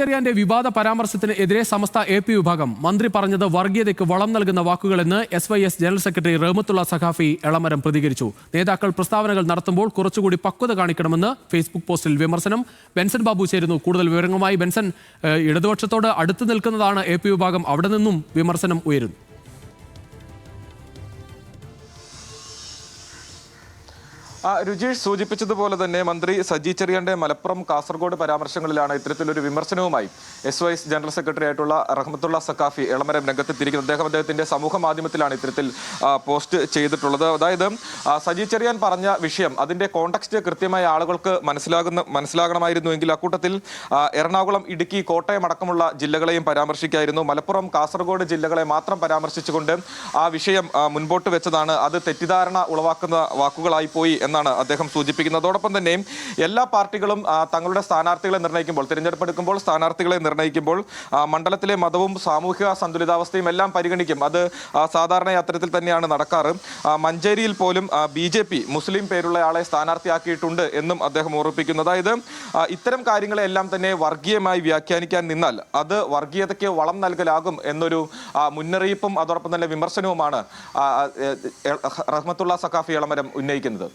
ചെറിയാന്റെ വിവാദ പരാമർശത്തിന് എതിരെ സമസ്ത A P വിഭാഗം മന്ത്രി പറഞ്ഞത് വർഗീയതയ്ക്ക് വളം നൽകുന്ന വാക്കുകളെന്ന് S Y S general secretary Rahmathulla Sakhafi Elamaram പ്രതികരിച്ചു. നേതാക്കൾ പ്രസ്താവനകൾ നടത്തുമ്പോൾ കുറച്ചുകൂടി പക്വത കാണിക്കണമെന്ന് ഫേസ്ബുക്ക് പോസ്റ്റിൽ വിമർശനം. ബെൻസൺ ബാബു ചേരുന്നു. കൂടുതൽ വിവരങ്ങളുമായി ബെൻസൺ ഏഹ്, ഇടതുപക്ഷത്തോട് അടുത്തു നിൽക്കുന്നതാണ് എ വിഭാഗം. അവിടെ നിന്നും വിമർശനം ഉയരുന്നു. രുചീഷ് സൂചിപ്പിച്ചതുപോലെ തന്നെ മന്ത്രി സജി ചെറിയന്റെ മലപ്പുറം കാസർഗോഡ് പരാമർശങ്ങളിലാണ് ഇത്തരത്തിലൊരു വിമർശനവുമായി എസ് വൈസ് ജനറൽ സെക്രട്ടറി ആയിട്ടുള്ള റഹ്മത്തുള്ള സക്കാഫി എളമരം രംഗത്തെത്തിയിരിക്കുന്നത്. അദ്ദേഹം അദ്ദേഹത്തിന്റെ സമൂഹ മാധ്യമത്തിലാണ് ഇത്തരത്തിൽ പോസ്റ്റ് ചെയ്തിട്ടുള്ളത്. അതായത് സജി ചെറിയാൻ പറഞ്ഞ വിഷയം അതിന്റെ കോണ്ടക്സ്റ്റ് കൃത്യമായ ആളുകൾക്ക് മനസ്സിലാകുന്ന മനസ്സിലാകണമായിരുന്നുവെങ്കിൽ അക്കൂട്ടത്തിൽ എറണാകുളം ഇടുക്കി കോട്ടയം അടക്കമുള്ള ജില്ലകളെയും പരാമർശിക്കായിരുന്നു. മലപ്പുറം കാസർഗോഡ് ജില്ലകളെ മാത്രം പരാമർശിച്ചുകൊണ്ട് ആ വിഷയം മുൻപോട്ട് വെച്ചതാണ്. അത് തെറ്റിദ്ധാരണ ഉളവാക്കുന്ന വാക്കുകളായി പോയി എന്നാണ് അദ്ദേഹം സൂചിപ്പിക്കുന്നതോടൊപ്പം തന്നെ എല്ലാ പാർട്ടികളും തങ്ങളുടെ സ്ഥാനാർത്ഥികളെ നിർണയിക്കുമ്പോൾ തിരഞ്ഞെടുപ്പ് എടുക്കുമ്പോൾ സ്ഥാനാർത്ഥികളെ നിർണയിക്കുമ്പോൾ മണ്ഡലത്തിലെ മതവും സാമൂഹിക സന്തുലിതാവസ്ഥയും എല്ലാം പരിഗണിക്കും. അത് സാധാരണ അത്തരത്തിൽ തന്നെയാണ് നടക്കാറ്. മഞ്ചേരിയിൽ പോലും ബി ജെ പി മുസ്ലിം പേരുള്ള ആളെ സ്ഥാനാർത്ഥിയാക്കിയിട്ടുണ്ട് എന്നും അദ്ദേഹം ഓർപ്പിക്കുന്നു അതായത് ഇത്തരം കാര്യങ്ങളെല്ലാം തന്നെ വർഗീയമായി വ്യാഖ്യാനിക്കാൻ നിന്നാൽ അത് വർഗീയതയ്ക്ക് വളം നൽകലാകും എന്നൊരു മുന്നറിയിപ്പും അതോടൊപ്പം തന്നെ വിമർശനവുമാണ് റഹ്മത്തുള്ള സഖാഫി ഇളമരം ഉന്നയിക്കുന്നത്.